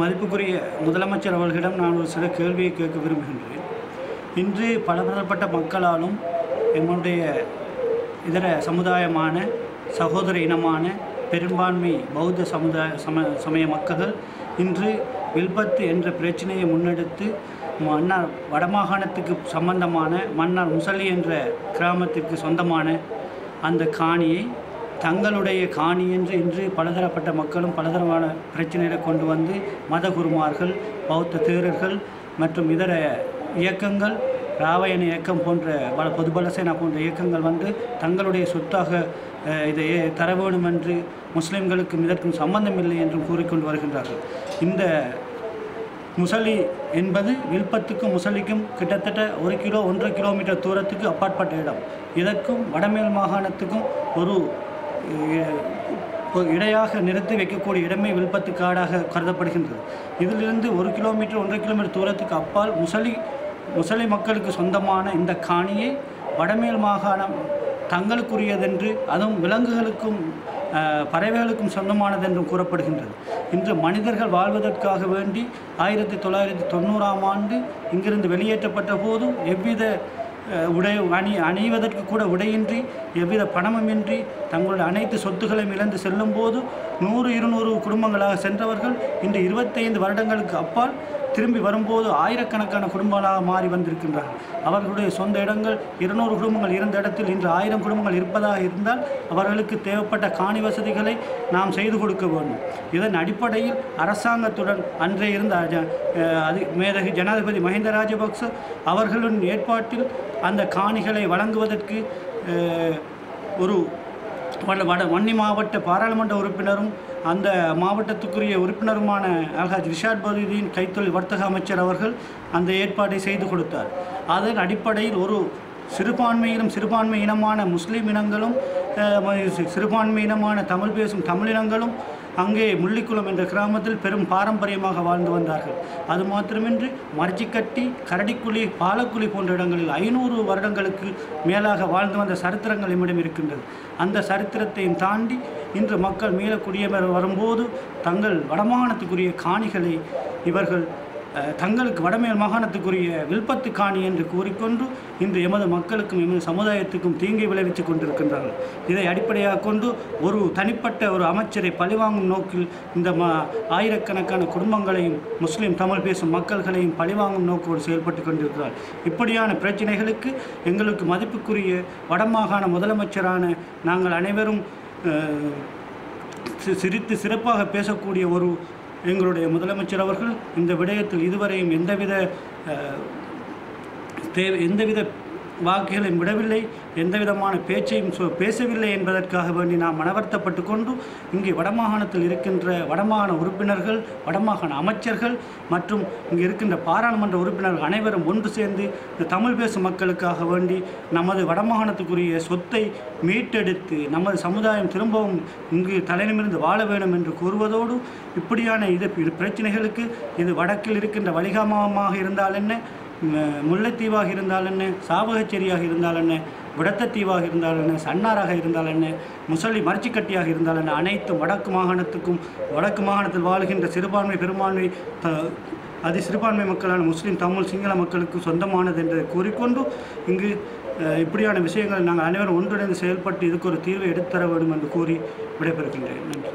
மதிப்புக்குரிய முதலமைச்சர் அவர்களிடம் நான் ஒரு சில கேள்வியை கேட்க விரும்புகின்றேன். இன்று பலதரப்பட்ட மக்களாலும் எங்களுடைய இதர சமுதாயமான சகோதர இனமான பெரும்பான்மை பௌத்த சமுதாய சம சமய மக்கள் இன்று வில்பத்து என்ற பிரச்சனையை முன்னெடுத்து மன்னார் வடமாகாணத்துக்கு சம்பந்தமான மன்னார் முசலி என்ற கிராமத்திற்கு சொந்தமான அந்த காணியை தங்களுடைய காணி என்று இன்று பலதரப்பட்ட மக்களும் பலதரமான பிரச்சனைகளை கொண்டு வந்து மதகுருமார்கள் பௌத்த தேரர்கள் மற்றும் இதர இயக்கங்கள் ராவயண இயக்கம் போன்ற பல பொதுபலசேனா போன்ற இயக்கங்கள் வந்து தங்களுடைய சொத்தாக இதை தர வேண்டும் என்று முஸ்லிம்களுக்கும் இதற்கும் சம்பந்தமில்லை என்றும் கூறிக்கொண்டு வருகின்றார்கள். இந்த முசலி என்பது வில்பத்துக்கும் முசலிக்கும் கிட்டத்தட்ட ஒரு கிலோ ஒன்றரை கிலோமீட்டர் தூரத்துக்கு அப்பாற்பட்ட இடம். இதற்கும் வடமேல் மாகாணத்துக்கும் ஒரு இடையாக நிறுத்தி வைக்கக்கூடிய இடமே வில்பத்து காடாக கருதப்படுகின்றது. இதிலிருந்து ஒரு கிலோமீட்டர் ஒன்றரை கிலோமீட்டர் தூரத்துக்கு அப்பால் முசலி முசலி மக்களுக்கு சொந்தமான இந்த காணியை வடமேல் மாகாணம் தங்களுக்குரியதென்று அதுவும் விலங்குகளுக்கும் பறவைகளுக்கும் சொந்தமானதென்றும் கூறப்படுகின்றது. இன்று மனிதர்கள் வாழ்வதற்காக வேண்டி ஆயிரத்தி தொள்ளாயிரத்தி தொண்ணூறாம் ஆண்டு இங்கிருந்து வெளியேற்றப்பட்ட போதும் எவ்வித உடை அணி அணிவதற்கு கூட உடையின்றி எவ்வித பணமுமின்றி தங்களுடைய அனைத்து சொத்துக்களையும் இழந்து செல்லும்போது நூறு இருநூறு குடும்பங்களாக சென்றவர்கள் இன்று இருபத்தைந்து வருடங்களுக்கு அப்பால் திரும்பி வரும்போது ஆயிரக்கணக்கான குடும்பங்களாக மாறி வந்திருக்கின்றார்கள் அவர்களுடைய சொந்த இடங்கள் இருநூறு குடும்பங்கள் இருந்த இடத்தில் இன்று ஆயிரம் குடும்பங்கள் இருப்பதாக இருந்தால் அவர்களுக்கு தேவைப்பட்ட காணி வசதிகளை நாம் செய்து கொடுக்க வேண்டும். இதன் அடிப்படையில் அரசாங்கத்துடன் அன்றே இருந்த அது மேதகு ஜனாதிபதி மஹிந்த ராஜபக்ச அவர்களின் ஏற்பாட்டில் அந்த காணிகளை வழங்குவதற்கு ஒரு வட வட வன்னி மாவட்ட பாராளுமன்ற உறுப்பினரும் அந்த மாவட்டத்துக்குரிய உறுப்பினருமான அல்ஹாஜ் ரிஷாட் பகுதியின் கைத்தொழில் வர்த்தக அமைச்சர் அவர்கள் அந்த ஏற்பாட்டை செய்து கொடுத்தார். அதன் அடிப்படையில் ஒரு சிறுபான்மையிலும் சிறுபான்மை இனமான முஸ்லீம் இனங்களும் சிறுபான்மை இனமான தமிழ் பேசும் தமிழினங்களும் அங்கே முள்ளிக்குளம் என்ற கிராமத்தில் பெரும் பாரம்பரியமாக வாழ்ந்து வந்தார்கள். அது மாத்திரமின்றி மர்ஜிக்கட்டி கரடிக்குழி பாலக்குழி போன்ற இடங்களில் ஐநூறு வருடங்களுக்கு மேலாக வாழ்ந்து வந்த சரித்திரங்கள் நம்மிடம் இருக்கின்றது. அந்த சரித்திரத்தையும் தாண்டி இன்று மக்கள் மீள குடியேற வரும்போது தங்கள் வடமானத்துக்குரிய காணிகளை இவர்கள் தங்களுக்கு வடமேல் மாகாணத்துக்குரிய வில்பத்து காணி என்று கூறிக்கொண்டு இன்று எமது மக்களுக்கும் எமது சமுதாயத்துக்கும் தீங்கை விளைவித்துக் கொண்டிருக்கின்றார்கள். இதை அடிப்படையாக கொண்டு ஒரு தனிப்பட்ட ஒரு அமைச்சரை பழிவாங்கும் நோக்கில் இந்த ம ஆயிரக்கணக்கான குடும்பங்களையும் முஸ்லீம் தமிழ் பேசும் மக்கள்களையும் பழிவாங்கும் நோக்கோடு செயல்பட்டு கொண்டிருக்கிறார். இப்படியான பிரச்சனைகளுக்கு எங்களுக்கு மதிப்புக்குரிய வடமாகாண முதலமைச்சரான நாங்கள் அனைவரும் சி- சிரித்து சிறப்பாக பேசக்கூடிய ஒரு எங்களுடைய முதலமைச்சர் அவர்கள் இந்த விடயத்தில் இதுவரையும் எந்தவித தேவை எந்தவித வாக்குகளையும் விடவில்லை. எந்தவிதமான பேச்சையும் சொ பேசவில்லை என்பதற்காக வேண்டி நாம் மனவர்த்தப்பட்டு கொண்டு இங்கே வடமாகாணத்தில் இருக்கின்ற வடமாகாண உறுப்பினர்கள் வடமாகாண அமைச்சர்கள் மற்றும் இங்கே இருக்கின்ற பாராளுமன்ற உறுப்பினர்கள் அனைவரும் ஒன்று சேர்ந்து இந்த தமிழ் பேசும் மக்களுக்காக வேண்டி நமது வடமாகாணத்துக்குரிய சொத்தை மீட்டெடுத்து நமது சமுதாயம் திரும்பவும் இங்கு தலைநிமிருந்து வாழ வேண்டும் என்று கூறுவதோடு இப்படியான இது பிரச்சனைகளுக்கு இது வடக்கில் இருக்கின்ற வலிகாமமாக இருந்தால் என்ன? முல்லைத்தீவாக இருந்தால் என்ன? சாவகச்சேரியாக இருந்தால் என்ன? விடத்தத்தீவாக இருந்தால் என்ன? சன்னாராக இருந்தால் என்ன? முசலி மரச்சிக்கட்டியாக இருந்தால் என்ன? அனைத்து வடக்கு மாகாணத்துக்கும் வடக்கு மாகாணத்தில் வாழ்கின்ற சிறுபான்மை பெரும்பான்மை த- அதி சிறுபான்மை மக்களான முஸ்லீம் தமிழ் சிங்கள மக்களுக்கு சொந்தமானது என்று கூறிக்கொண்டு இங்கு இப்படியான விஷயங்களை நாங்கள் அனைவரும் ஒன்றிணைந்து செயல்பட்டு இதுக்கு ஒரு தீர்வை எடுத்துத்தர வேண்டும் என்று கூறி விடைபெறுகின்றேன். நன்றி.